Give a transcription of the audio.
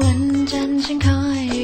วันจันทร์ฉันคอย